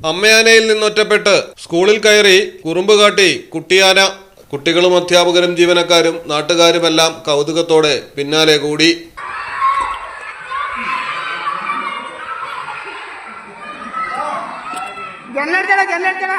അമ്മയാനയിൽ നിന്നൊറ്റപ്പെട്ട് സ്കൂളിൽ കയറി കുറുമ്പ് കാട്ടി കുട്ടിയാന കുട്ടികളും അധ്യാപകരും ജീവനക്കാരും നാട്ടുകാരുമെല്ലാം കൗതുകത്തോടെ പിന്നാലെ കൂടി. ജനലെടുത്തടാ ജനലെടുത്തടാ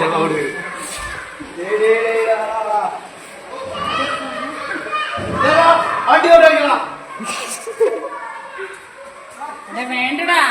പണം വേണ്ടടാ.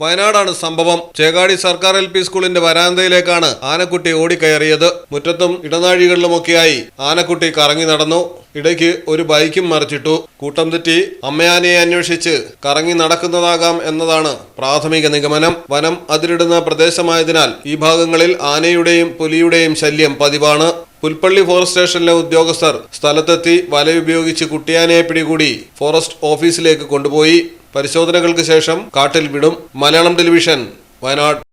വയനാടാണ് സംഭവം. ചേകാടി സർക്കാർ എൽ പി സ്കൂളിന്റെ വരാന്തയിലേക്കാണ് ആനക്കുട്ടി ഓടിക്കയറിയത്. മുറ്റത്തും ഇടനാഴികളിലുമൊക്കെയായി ആനക്കുട്ടി കറങ്ങി നടന്നു. ഇടയ്ക്ക് ഒരു ബൈക്കും മറിച്ചിട്ടു കൂട്ടം തെറ്റി അമ്മയാനയെ അന്വേഷിച്ച് കറങ്ങി നടക്കുന്നതാകാം എന്നതാണ് പ്രാഥമിക നിഗമനം. വനം അതിരിടുന്ന പ്രദേശമായതിനാൽ ഈ ഭാഗങ്ങളിൽ ആനയുടെയും പുലിയുടെയും ശല്യം പതിവാണ്. പുൽപ്പള്ളി ഫോറസ്റ്റ് സ്റ്റേഷനിലെ ഉദ്യോഗസ്ഥർ സ്ഥലത്തെത്തി വലയുപയോഗിച്ച് കുട്ടിയാനയെ പിടികൂടി ഫോറസ്റ്റ് ഓഫീസിലേക്ക് കൊണ്ടുപോയി. പരിശോധനകൾക്ക് ശേഷം കാട്ടിൽ വിടും. മലയാളം ടെലിവിഷൻ വയനാട്.